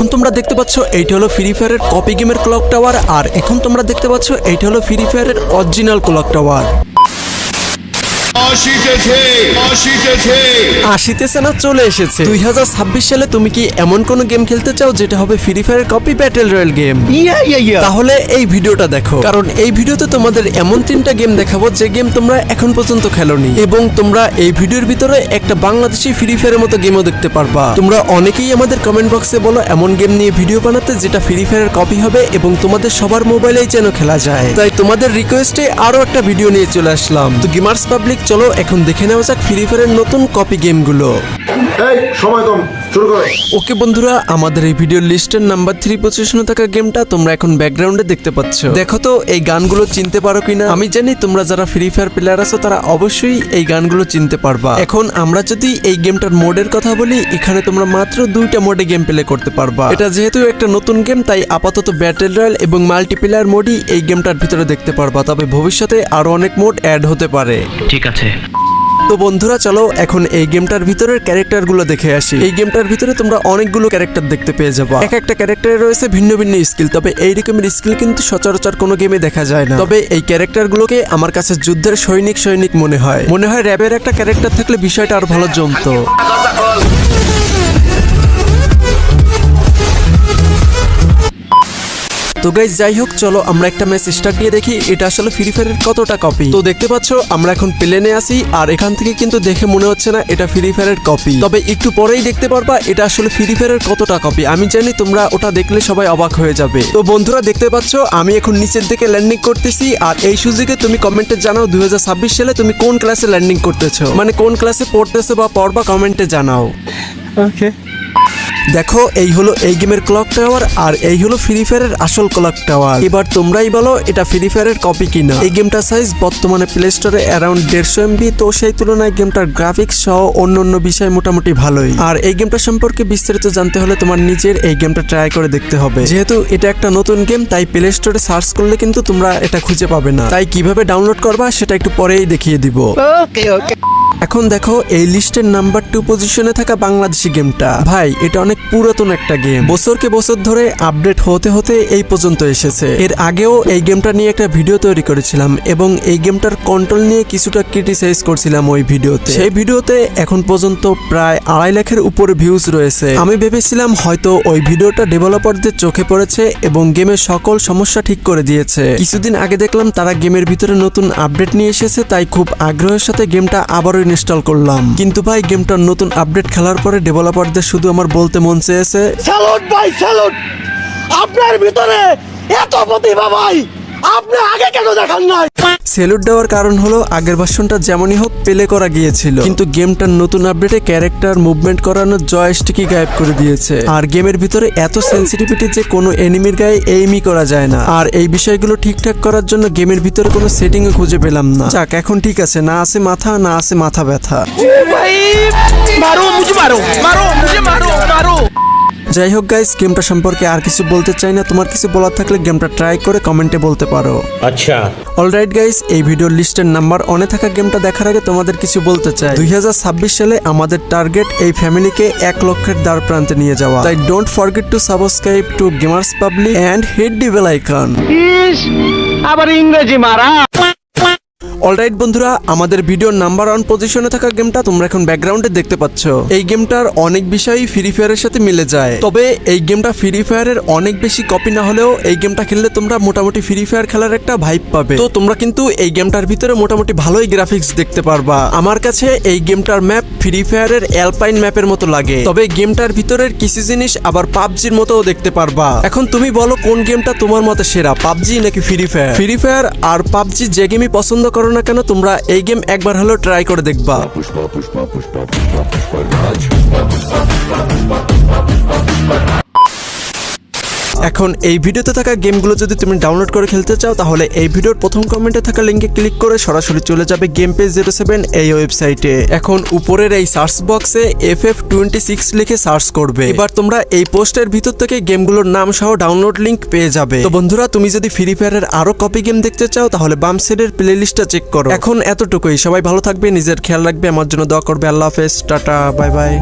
এখন তোমরা দেখতে পাচ্ছ, এইটা হলো ফ্রি ফায়ারের কপি গেমের ক্লক টাওয়ার আর এখন তোমরা দেখতে পাচ্ছ, এইটা হলো ফ্রি ফায়ারের অরিজিনাল ক্লক টাওয়ার আসিতেছে না চলে এসেছে। দুই সালে তুমি কি এমন কোন গেম খেলতে চাও যেটা হবে free fire copy battle royale game তাহলে এই ভিডিওটা দেখো। কারণ এই ভিডিওতে তোমাদের এমন তিনটা গেম দেখাবো যে গেম তোমরা এখন পর্যন্ত খেলোনি। এবং তোমরা এই ভিডিওর ভিতরে একটা বাংলাদেশি ফ্রি ফায়ারের মতো গেমও দেখতে পারবা। তোমরা অনেকেই আমাদের কমেন্ট বক্সে বলো এমন গেম নিয়ে ভিডিও বানাতে যেটা ফ্রি ফায়ারের কপি হবে এবং তোমাদের সবার মোবাইলেই যেন খেলা যায়। তাই তোমাদের রিকোয়েস্টে আরও একটা ভিডিও নিয়ে চলে আসলাম। তো গেমার্স পাবলিক চলো এখন দেখে নেওয়া যাক ফ্রি ফায়ারের নতুন কপি গেমগুলো এই সময় কম। শুরু করো। ওকে বন্ধুরা আমাদের এই ভিডিও লিস্টের নাম্বার থ্রি পজিশনে থাকা গেমটা তোমরা এখন ব্যাকগ্রাউন্ডে দেখতে পাচ্ছ। দেখো তো এই গানগুলো চিনতে পারো কিনা? আমি জানি তোমরা যারা ফ্রি ফায়ার প্লেয়ার আছো তারা অবশ্যই এই গানগুলো চিনতে পারবা। এখন আমরা যদি এই গেমটার মোডের কথা বলি এখানে তোমরা মাত্র দুইটা মোডে গেম প্লে করতে পারবা। এটা যেহেতু একটা নতুন গেম তাই আপাতত ব্যাটেল রয়্যাল এবং মাল্টিপ্লেয়ার মোডই এই গেমটার ভিতরে দেখতে পারবা। তবে ভবিষ্যতে আরও অনেক মোড অ্যাড হতে পারে। ঠিক আছে। তো বন্ধুরা, চলো এখন এই গেমটার ভিতরের ক্যারেক্টারগুলো দেখে আসি। এই গেমটার ভিতরে তোমরা অনেকগুলো ক্যারেক্টার দেখতে পেয়ে যাব। এক একটা ক্যারেক্টারে রয়েছে ভিন্ন ভিন্ন স্কিল, তবে এই রকমের স্কিল কিন্তু সচরাচর কোনো গেমে দেখা যায় না। তবে এই ক্যারেক্টার গুলোকে আমার কাছে যুদ্ধের সৈনিক সৈনিক মনে হয়। মনে হয় র্যাবের একটা ক্যারেক্টার থাকলে বিষয়টা আর ভালো জমতো। তো গাইজ যাই হোক, চলো আমরা একটা ম্যাচ স্টার্ট দিয়ে দেখি, এটা আসলে ফ্রি ফায়ারের কতটা কপি তো দেখতে পাচ্ছ, আমরা এখন প্লেনে আসি আর এখান থেকে কিন্তু দেখে মনে হচ্ছে না এটা ফ্রি ফায়ারের কপি তবে একটু পরেই দেখতে পারবা, এটা আসলে ফ্রি ফায়ারের কতটা কপি আমি জানি তোমরা ওটা দেখলে সবাই অবাক হয়ে যাবে। তো বন্ধুরা, দেখতে পাচ্ছ, আমি এখন নিচের দিকে ল্যান্ডিং করতেছি, আর এই সুযোগে তুমি কমেন্টে জানাও দু হাজার ছাব্বিশ সালে তুমি কোন ক্লাসে ল্যান্ডিং করতেছো। মানে কোন ক্লাসে পড়তেছো বা পড়বা কমেন্টে জানাও। দেখো, এই হলো এই গেমের ক্লক টাওয়ার আর এই হলো ফ্রি ফায়ারের আসল ক্লক টাওয়ার এবার তোমরাই বলো, এটা ফ্রি ফায়ারের কপি কিনা? এই গেমটার সাইজ বর্তমানে প্লে স্টোরে অ্যারাউন্ড দেড়শো এমবি তো সেই তুলনায় গেমটার গ্রাফিক্স সহ অন্য অন্য বিষয় মোটামুটি ভালোই। আর এই গেমটা সম্পর্কে বিস্তারিত জানতে হলে তোমার নিজের এই গেমটা ট্রাই করে দেখতে হবে। যেহেতু এটা একটা নতুন গেম তাই প্লে স্টোরে সার্চ করলে কিন্তু তোমরা এটা খুঁজে পাবে না। তাই কীভাবে ডাউনলোড করবা, সেটা একটু পরেই দেখিয়ে দিব। এখন দেখো এই লিস্টের নাম্বার টু পজিশনে থাকা বাংলাদেশি গেমটা। ভাই, এটা অনেক পুরাতন একটা গেম। বছরকে বছর ধরে আপডেট হতে হতে এই পর্যন্ত এসেছে। এর আগেও এই গেমটা নিয়ে একটা ভিডিও তৈরি করেছিলাম এবং এই গেমটার কন্ট্রোল নিয়ে কিছুটা ক্রিটিসাইজ করছিলাম ওই ভিডিওতে। সেই ভিডিওতে এখন পর্যন্ত প্রায় আড়াই লাখের উপরে ভিউজ রয়েছে। আমি ভেবেছিলাম হয়তো ওই ভিডিওটা ডেভেলপারদের চোখে পড়েছে এবং গেমের সকল সমস্যা ঠিক করে দিয়েছে। কিছুদিন আগে দেখলাম তারা গেমের ভিতরে নতুন আপডেট নিয়ে এসেছে, তাই খুব আগ্রহের সাথে গেমটা আবারও ইনস্টল করলাম। কিন্তু ভাই, গেমটার নতুন আপডেট খেলার পরে ডেভেলপারদের শুধু আমার বলতে মন চেয়েছে স্যালুট ভাই স্যালুট আপনার ভিতরে এত প্রতিভা ভাই! আপনি আগে কেন দেখান নাই? সেলুট দেওয়ার কারণ হলো আগের ভার্সনটা যেমনই হোক পেলে করা গিয়েছিল। কিন্তু গেমটার নতুন আপডেটে ক্যারেক্টার মুভমেন্ট করানোর জয়স্টিকই গায়েব করে দিয়েছে। আর গেমের ভিতরে এত সেন্সিটিভিটি যে কোনো এনিমির গায়ে এইমই করা যায় না। আর এই বিষয়গুলো ঠিকঠাক করার জন্য গেমের ভিতরে কোনো সেটিংও খুঁজে পেলাম না। যাক, এখন ঠিক আছে। না আছে মাথা, না আছে মাথা ব্যথা। মারো মারো মারো মারো মারো। যাই হোক গাইস গেমটা সম্পর্কে আর কিছু বলতে চাই না। তোমার কিছু বলার থাকলে গেমটা ট্রাই করে কমেন্টে বলতে পারো। আচ্ছা। অলরাইট গাইস এই ভিডিওর লিস্টের নাম্বার অনে থাকা গেমটা দেখার আগে তোমাদের কিছু বলতে চাই। দুই হাজার ছাব্বিশ সালে আমাদের টার্গেট এই ফ্যামিলিকে এক লক্ষের দ্বার প্রান্তে নিয়ে যাওয়া। তাই don't forget to subscribe to gamers public and hit the bell icon আবার ইংরেজি মারা। অলরাইট বন্ধুরা, আমাদের ভিডিওর নাম্বার ওয়ান পজিশনে থাকা গেমটা তোমরা এখন ব্যাকগ্রাউন্ডে দেখতে পাচ্ছ। এই গেমটার অনেক বিষয়ই ফ্রি ফায়ারের সাথে মিলে যায়। তবে এই গেমটা ফ্রি ফায়ারের অনেক বেশি কপি না হলেও এই গেমটা খেললে তোমরা মোটামুটি ফ্রি ফায়ার খেলার একটা ভাইব পাবে। তো তোমরা কিন্তু এই গেমটার ভিতরে মোটামুটি ভালোই গ্রাফিক্স দেখতে পারবা। আমার কাছে এই গেমটার ম্যাপ ফ্রি ফায়ারের অ্যালপাইন ম্যাপের মতো লাগে। তবে গেমটার ভিতরের কিছু জিনিস আবার পাবজির মতোও দেখতে পারবা। এখন তুমি বলো কোন গেমটা তোমার মতে সেরা, পাবজি নাকি ফ্রি ফায়ার ফ্রি ফায়ার আর পাবজি যে গেমই পছন্দ করো না কেন তোমরা এই গেম একবার হলেও ট্রাই করে দেখবা পুষ্পা পুষ্পা পুষ্পা পুষ্পা পুষ্পা এখন এই ভিডিওতে থাকা গেমগুলো যদি তুমি ডাউনলোড করে খেলতে চাও, তাহলে এই ভিডিওর প্রথম কমেন্টে থাকা লিঙ্কে ক্লিক করে সরাসরি চলে যাবে গেম পেজ জিরো সেভেন এই ওয়েবসাইটে এখন উপরের এই সার্চ বক্সে এফ এফ টোয়েন্টি সিক্স লিখে সার্চ করবে। এবার তোমরা এই পোস্টের ভিতর থেকে গেমগুলোর নাম সহ ডাউনলোড লিঙ্ক পেয়ে যাবে। তো বন্ধুরা, তুমি যদি ফ্রি ফায়ারের আরও কপি গেম দেখতে চাও, তাহলে বাম সাইডের প্লে লিস্টটা চেক করো। এখন এতটুকুই। সবাই ভালো থাকবে, নিজের খেয়াল রাখবে, আমার জন্য দোয়া করবে। আল্লাহ হাফেজ, টাটা বাই বাই